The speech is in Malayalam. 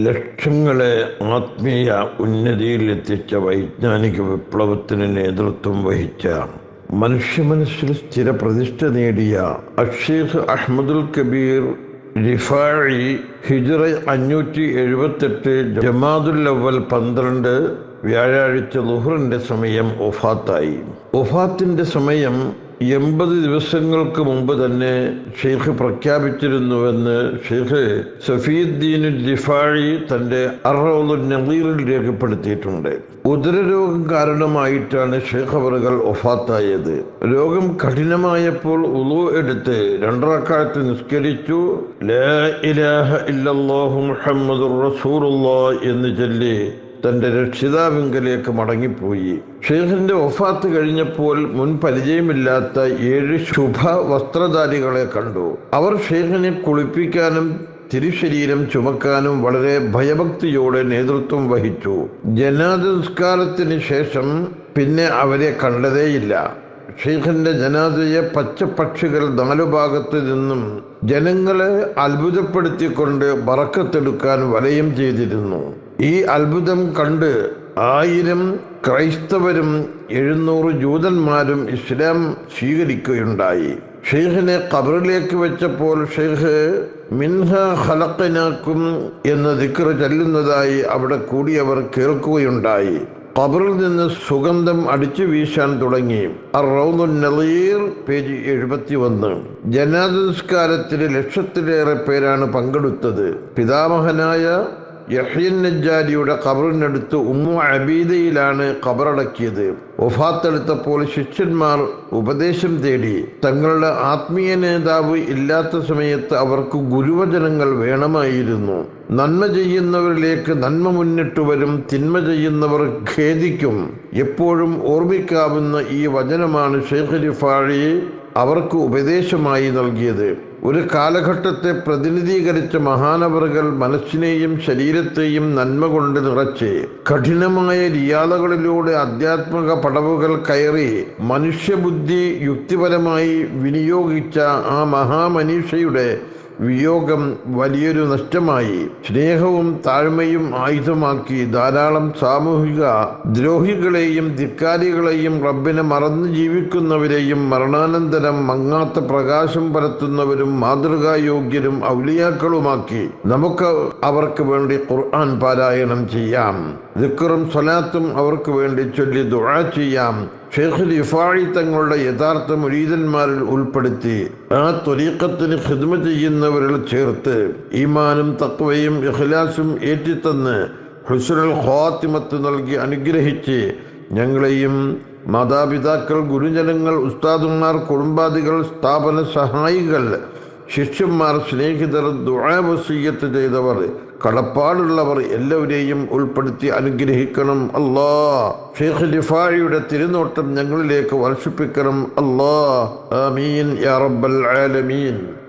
ലക്ഷങ്ങളെ ആത്മീയ ഉന്നതിയിലെത്തിച്ച വൈജ്ഞാനിക വിപ്ലവത്തിന് നേതൃത്വം വഹിച്ച മനുഷ്യ മനസ്സിൽ സ്ഥിരപ്രതിഷ്ഠ നേടിയ അഷീഖ് അഹമ്മദുൽ കബീർ റിഫാഴി ഹിജറ അഞ്ഞൂറ്റി എഴുപത്തെട്ട് ജമാദുൽ അവൽ പന്ത്രണ്ട് വ്യാഴാഴ്ച ലുഹറിന്റെ സമയം ഒഫാത്തായി. ഒഫാത്തിന്റെ സമയം എൺപത് ദിവസങ്ങൾക്ക് മുമ്പ് തന്നെ ഷെയ്ഖ് പ്രഖ്യാപിച്ചിരുന്നുവെന്ന് ഷെയ്ഖ് സഫീദ്ദീൻ ദിഫാഴി തന്റെ അറൗലു നദീറിൽ രേഖപ്പെടുത്തിയിട്ടുണ്ട്. ഉദരരോഗം കാരണമായിട്ടാണ് ഷെയ്ഖ് അവറുകൾ ഒഫാത്തായത് രോഗം കഠിനമായപ്പോൾ ഉളു എടുത്ത് രണ്ടറക്കാലത്ത് നിസ്കരിച്ചു. ലാ ഇലാഹ ഇല്ലല്ലാഹു മുഹമ്മദ് റസൂറുള്ള എന്ന് ചൊല്ലി തന്റെ രക്ഷിതാവിങ്കലേക്ക് മടങ്ങിപ്പോയി. ഷെയ്ഖിന്റെ ഒഫാത്ത് കഴിഞ്ഞപ്പോൾ മുൻ പരിചയമില്ലാത്ത ഏഴ് ശുഭ വസ്ത്രധാരികളെ കണ്ടു. അവർ ഷെയ്ഖിനെ കുളിപ്പിക്കാനും തിരുശരീരം ചുമക്കാനും വളരെ ഭയഭക്തിയോടെ നേതൃത്വം വഹിച്ചു. ജനാദസ്കാരത്തിന് ശേഷം പിന്നെ അവരെ കണ്ടതേയില്ല. ഷെയ്ഖിന്റെ ജനാദയെ പച്ചപ്പക്ഷികൾ നാലു ഭാഗത്തു നിന്നും ജനങ്ങളെ അത്ഭുതപ്പെടുത്തിക്കൊണ്ട് വറക്കത്തെടുക്കാൻ വലയം ചെയ്തിരുന്നു. ഈ അത്ഭുതം കണ്ട് ആയിരം ക്രൈസ്തവരും എഴുന്നൂറ് ജൂതന്മാരും ഇസ്ലാം സ്വീകരിക്കുകയുണ്ടായി. ഷെയ്ഖിനെ ഖബറിലേക്ക് വെച്ചപ്പോൾ ഷെയ്ഖ് മിൻഹ ഖലഖനാക്കും എന്ന ദിക്ർ ചൊല്ലുന്നതായി അവിടെ കൂടിയവർ കേൾക്കുകയുണ്ടായി. ഖബറിൽ നിന്ന് സുഗന്ധം അടിച്ചു വീശാൻ തുടങ്ങി. പേജ് എഴുപത്തി ഒന്ന് ജനാദസ്കാരത്തിന് ലക്ഷത്തിലേറെ പേരാണ് പങ്കെടുത്തത്. പിതാമഹനായ യഹ്യൻ നജ്ജാരിയുടെ ഖബറിനടുത്ത് ഉമ്മു അബീദയിലാണ് ഖബറടക്കിയത്. ഒഫാത്തെടുത്തപ്പോൾ ശിഷ്യന്മാർ ഉപദേശം തേടി തങ്ങളുടെ ആത്മീയ നേതാവ് ഇല്ലാത്ത സമയത്ത് അവർക്ക് ഗുരുവചനങ്ങൾ വേണമായിരുന്നു. നന്മ ചെയ്യുന്നവരിലേക്ക് നന്മ മുന്നിട്ട് വരും തിന്മ ചെയ്യുന്നവർ ഖേദിക്കും. എപ്പോഴും ഓർമ്മിക്കാവുന്ന ഈ വചനമാണ് ഷെയ്ഖ് റിഫാഴി അവർക്ക് ഉപദേശമായി നൽകിയത്. ഒരു കാലഘട്ടത്തെ പ്രതിനിധീകരിച്ച മഹാനവറുകൾ മനസ്സിനെയും ശരീരത്തെയും നന്മ കൊണ്ട് നിറച്ച് കഠിനമായ റിയാദകളിലൂടെ ആധ്യാത്മിക പടവുകൾ കയറി മനുഷ്യബുദ്ധി യുക്തിപരമായി വിനിയോഗിച്ച ആ മഹാമനീഷയുടെ വിയോഗം വലിയൊരു നഷ്ടമായി. സ്നേഹവും താഴ്മയും ആയുധമാക്കി ധാരാളം സാമൂഹിക ദ്രോഹികളെയും ധിക്കാരികളെയും റബ്ബിനെ മറന്നു ജീവിക്കുന്നവരെയും മരണാനന്തരം മങ്ങാത്ത പ്രകാശം പരത്തുന്നവരും മാതൃകായോഗ്യരും ഔലിയാക്കളുമാക്കി നമുക്ക് അവർക്ക് വേണ്ടി ഖുർആൻ പാരായണം ചെയ്യാം. ദിക്കറും സ്വലാത്തും അവർക്ക് വേണ്ടി ചൊല്ലി ദുഴ ചെയ്യാം. ഷെയ്ഖ് ഇഫാഴി തങ്ങളുടെ യഥാർത്ഥ മുരീതന്മാരിൽ ഉൾപ്പെടുത്തി ആ ത്വരീക്കത്തിന് ഹിദ്മ ചെയ്യുന്നവരിൽ ചേർത്ത് ഈമാനും തത്വയും ഇഖ്ലാസും ഏറ്റിത്തന്ന് ഹുസ്നുൽ ഖാത്തിമത്ത് നൽകി അനുഗ്രഹിച്ച് ഞങ്ങളെയും മാതാപിതാക്കൾ ഗുരുജനങ്ങൾ ഉസ്താദുമാർ കുടുംബാദികൾ സ്ഥാപന സഹായികൾ ശിഷ്യന്മാർ സ്നേഹിതർ ദുആവസീയത്ത് ചെയ്തവർ കടപ്പാടുള്ളവർ എല്ലാവരെയും ഉൾപ്പെടുത്തി അനുഗ്രഹിക്കണം. അല്ലാ. ഷെയ്ഖ് ലിഫായിയുടെ തിരുനോട്ടം ഞങ്ങളിലേക്ക് വർഷിപ്പിക്കണം. അല്ലാ. ആമീൻ യാ റബ്ബൽ ആലമീൻ.